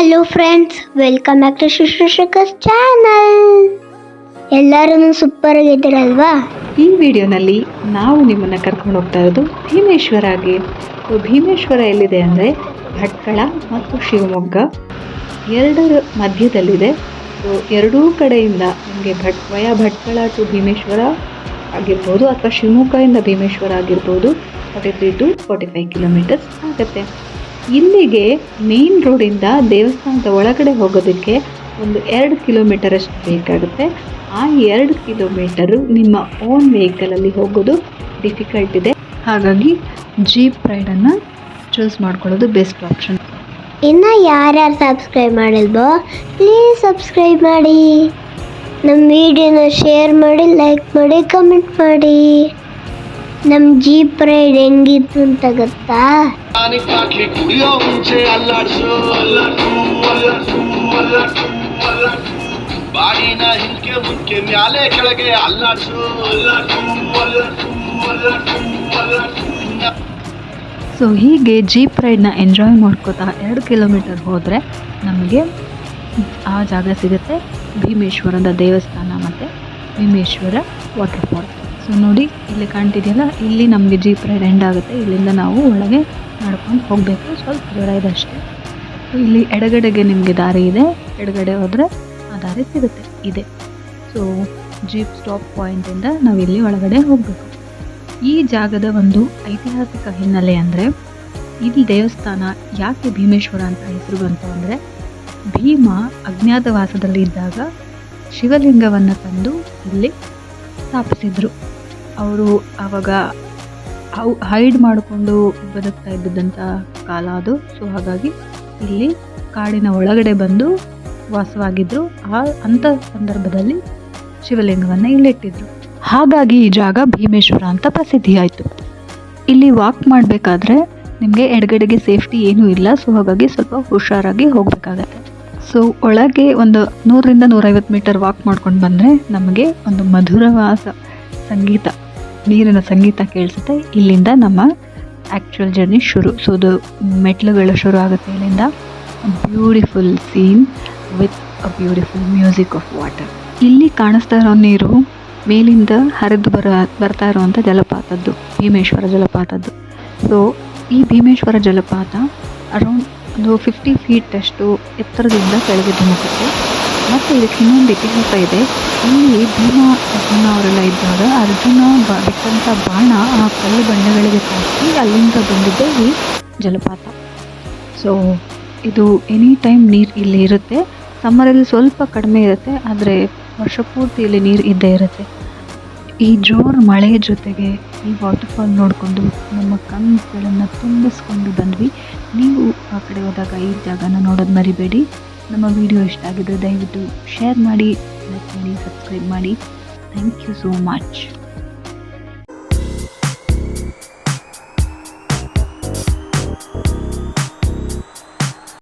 Hello friends welcome back to Shishushekhar's channel ಎಲ್ಲರೂ super ಆಗಿದ್ದೀರಲ್ವಾ ಈ ವಿಡಿಯೋನಲ್ಲಿ ನಾವು ನಿಮ್ಮನ್ನು ಕರ್ಕೊಂಡು ಹೋಗ್ತಾ ಇರೋದು ಭೀಮೇಶ್ವರಗೆ ಭೀಮೇಶ್ವರ ಎಲ್ಲಿದೆ ಅಂದರೆ ಭಟ್ಕಳ ಮತ್ತು ಶಿವಮೊಗ್ಗ ಎರಡರ ಮಧ್ಯದಲ್ಲಿದೆ. ಸೊ, ಎರಡೂ ಕಡೆಯಿಂದ ನಿಮಗೆ ಭಟ್ ವಯ ಭಟ್ಕಳ ಟು ಭೀಮೇಶ್ವರ ಆಗಿರ್ಬೋದು ಅಥವಾ ಶಿವಮೊಗ್ಗದಿಂದ ಭೀಮೇಶ್ವರ ಆಗಿರ್ಬೋದು forty three to forty five kilometres ಆಗುತ್ತೆ. ಇಲ್ಲಿಗೆ ಮೇನ್ ರೋಡಿಂದ ದೇವಸ್ಥಾನದ ಒಳಗಡೆ ಹೋಗೋದಕ್ಕೆ ಒಂದು ಎರಡು ಕಿಲೋಮೀಟರ್ ಅಷ್ಟು ಬೇಕಾಗುತ್ತೆ. ಆ ಎರಡು ಕಿಲೋಮೀಟರು ನಿಮ್ಮ ಓನ್ ವೆಹಿಕಲಲ್ಲಿ ಹೋಗೋದು ಡಿಫಿಕಲ್ಟ್ ಇದೆ. ಹಾಗಾಗಿ ಜೀಪ್ ರೈಡನ್ನು ಚೂಸ್ ಮಾಡ್ಕೊಳ್ಳೋದು ಬೆಸ್ಟ್ ಆಪ್ಷನ್ ಇನ್ನು ಯಾರ್ಯಾರು ಸಬ್ಸ್ಕ್ರೈಬ್ ಮಾಡಿಲ್ವೋ ಪ್ಲೀಸ್ ಸಬ್ಸ್ಕ್ರೈಬ್ ಮಾಡಿ. ನಮ್ಮ ವಿಡಿಯೋನ ಶೇರ್ ಮಾಡಿ ಲೈಕ್ ಮಾಡಿ ಕಮೆಂಟ್ ಮಾಡಿ. ನಮ್ಮ ಜೀಪ್ ರೈಡ್ ಹೆಂಗಿತ್ತು ಅಂತ ಗೊತ್ತಾ? ಪಾನಿಕ್ ಹಾಕಿ ಕುಡಿಯೋ ಮುಂಚೆ ಅಲ್ಲಾಡ್ಸು ಅಲ್ಲಾಡ್ಸು ಅಲ್ಲಾಡ್ಸು ಅಲ್ಲಾಡ್ಸು ಅಲ್ಲಾಡ್ಸು ಬಾಡಿನ ಹಿಂಕೆ ಮುಂಕೆ ಮ್ಯಾಲೆ ಕೆಳಗೆ ಅಲ್ಲಾಡ್ಸು ಅಲ್ಲಾಡ್ಸು ಅಲ್ಲಾಡ್ಸು ಅಲ್ಲಾಡ್ಸು ಅಲ್ಲಾಡ್ಸು ಸೊ ಹೀಗೆ ಜೀಪ್ ರೈಡ್ನ ಎಂಜಾಯ್ ಮಾಡ್ಕೋತಾ ಎರಡು ಕಿಲೋಮೀಟರ್ ಹೋದರೆ ನಮಗೆ ಆ ಜಾಗ ಸಿಗುತ್ತೆ ಭೀಮೇಶ್ವರದ ದೇವಸ್ಥಾನ ಮತ್ತು ಭೀಮೇಶ್ವರ ವಾಟರ್ ಫಾಲ್ ಸೊ ನೋಡಿ, ಇಲ್ಲಿ ಕಾಣ್ತಿದೆಯಲ್ಲ? ಇಲ್ಲಿ ನಮಗೆ ಜೀಪ್ ರೈಡ್ ಎಂಡ್ ಆಗುತ್ತೆ. ಇಲ್ಲಿಂದ ನಾವು ಒಳಗೆ ನಡ್ಕೊಂಡು ಹೋಗಬೇಕು. ಸ್ವಲ್ಪ ದೂರ ಇದೆ ಅಷ್ಟೇ. ಸೊ ಇಲ್ಲಿ ಎಡಗಡೆಗೆ ನಿಮಗೆ ದಾರಿ ಇದೆ. ಎಡಗಡೆ ಹೋದರೆ ಆ ದಾರಿ ಸಿಗುತ್ತೆ. ಇದೆ. ಸೊ ಜೀಪ್ ಸ್ಟಾಪ್ ಪಾಯಿಂಟಿಂದ ನಾವು ಇಲ್ಲಿ ಒಳಗಡೆ ಹೋಗಬೇಕು. ಈ ಜಾಗದ ಒಂದು ಐತಿಹಾಸಿಕ ಹಿನ್ನೆಲೆ ಅಂದರೆ, ಇಲ್ಲಿ ದೇವಸ್ಥಾನ ಯಾಕೆ ಭೀಮೇಶ್ವರ ಅಂತ ಹೆಸರು ಬಂತು ಅಂದರೆ, ಭೀಮ ಅಜ್ಞಾತವಾಸದಲ್ಲಿ ಇದ್ದಾಗ ಶಿವಲಿಂಗವನ್ನು ತಂದು ಇಲ್ಲಿ ಸ್ಥಾಪಿಸಿದರು. ಅವರು ಆವಾಗ ಹೈಡ್ ಮಾಡಿಕೊಂಡು ಬದುಕ್ತಾ ಇದ್ದಂಥ ಕಾಲ ಅದು. ಸೊ ಹಾಗಾಗಿ ಇಲ್ಲಿ ಕಾಡಿನ ಒಳಗಡೆ ಬಂದು ವಾಸವಾಗಿದ್ದರು ಆ ಅಂಥ ಸಂದರ್ಭದಲ್ಲಿ ಶಿವಲಿಂಗವನ್ನು ಇಲ್ಲಿಟ್ಟಿದ್ರು. ಹಾಗಾಗಿ ಈ ಜಾಗ ಭೀಮೇಶ್ವರ ಅಂತ ಪ್ರಸಿದ್ಧಿ ಆಯಿತು. ಇಲ್ಲಿ ವಾಕ್ ಮಾಡಬೇಕಾದ್ರೆ ನಿಮಗೆ ಎಡಗಡೆಗೆ ಸೇಫ್ಟಿ ಏನೂ ಇಲ್ಲ. ಸೊ ಹಾಗಾಗಿ ಸ್ವಲ್ಪ ಹುಷಾರಾಗಿ ಹೋಗಬೇಕಾಗತ್ತೆ. ಸೊ ಒಳಗೆ ಒಂದು ನೂರರಿಂದ ನೂರೈವತ್ತು ಮೀಟರ್ ವಾಕ್ ಮಾಡ್ಕೊಂಡು ಬಂದರೆ ನಮಗೆ ಒಂದು ಮಧುರವಾಸ ಸಂಗೀತ, ನೀರಿನ ಸಂಗೀತ ಕೇಳಿಸುತ್ತೆ. ಇಲ್ಲಿಂದ ನಮ್ಮ ಆ್ಯಕ್ಚುಯಲ್ ಜರ್ನಿ ಶುರು. ಸೊ ಅದು ಮೆಟ್ಲುಗಳು ಶುರು ಆಗುತ್ತೆ ಇಲ್ಲಿಂದ. Beautiful scene with a beautiful music of water ಇಲ್ಲಿ ಕಾಣಿಸ್ತಾ ಇರೋ ನೀರು ಮೇಲಿಂದ ಹರಿದು ಬರ, ಬರ್ತಾ ಇರುವಂಥ ಜಲಪಾತದ್ದು, ಭೀಮೇಶ್ವರ ಜಲಪಾತದ್ದು. ಸೊ ಈ ಭೀಮೇಶ್ವರ ಜಲಪಾತ ಅರೌಂಡ್ ಒಂದು ಫಿಫ್ಟಿ ಫೀಟ್ ಅಷ್ಟು ಎತ್ತರದಿಂದ ಕೆಳಗೆ ಧುಮುಕುತ್ತೆ. ಮತ್ತು ಇದಕ್ಕೆ ಇನ್ನೊಂದು ಇತಿಹಾಸ ಇದೆ. ಇಲ್ಲಿ ಭೀಮ ಅರ್ಜುನ ಅವರೆಲ್ಲ ಇದ್ದಾಗ ಅರ್ಜುನ ಬ ಬಿಟ್ಟಂಥ ಬಾಣ ಆ ಕಲ್ಲು ಬಂಡೆಗಳಿಗೆ ತಾಕಿ ಅಲ್ಲಿಂದ ಬಂದಿದ್ದೆ ಈ ಜಲಪಾತ. ಸೊ ಇದು ಎನಿ ಟೈಮ್ ನೀರು ಇಲ್ಲಿ ಇರುತ್ತೆ. ಸಮ್ಮರಲ್ಲಿ ಸ್ವಲ್ಪ ಕಡಿಮೆ ಇರುತ್ತೆ, ಆದರೆ ವರ್ಷ ಪೂರ್ತಿ ಇಲ್ಲಿ ನೀರು ಇದ್ದೇ ಇರುತ್ತೆ. ಈ ಜೋರು ಮಳೆಯ ಜೊತೆಗೆ ಈ ವಾಟರ್ಫಾಲ್ ನೋಡಿಕೊಂಡು ನಮ್ಮ ಕನಸುಗಳನ್ನು ತುಂಬಿಸ್ಕೊಂಡು ಬಂದ್ವಿ. ನೀವು ಆ ಕಡೆ ಹೋದಾಗ ಈ ಜಾಗನ ನೋಡೋದು ಮರಿಬೇಡಿ. ನಮ್ಮ ವಿಡಿಯೋ ಇಷ್ಟ ಆಗಿದ್ರೆ ದಯವಿಟ್ಟು ಶೇರ್ ಮಾಡಿ ಲೈಕ್ ಮಾಡಿ ಸಬ್ಸ್ಕ್ರೈಬ್ ಮಾಡಿ. Thank you so much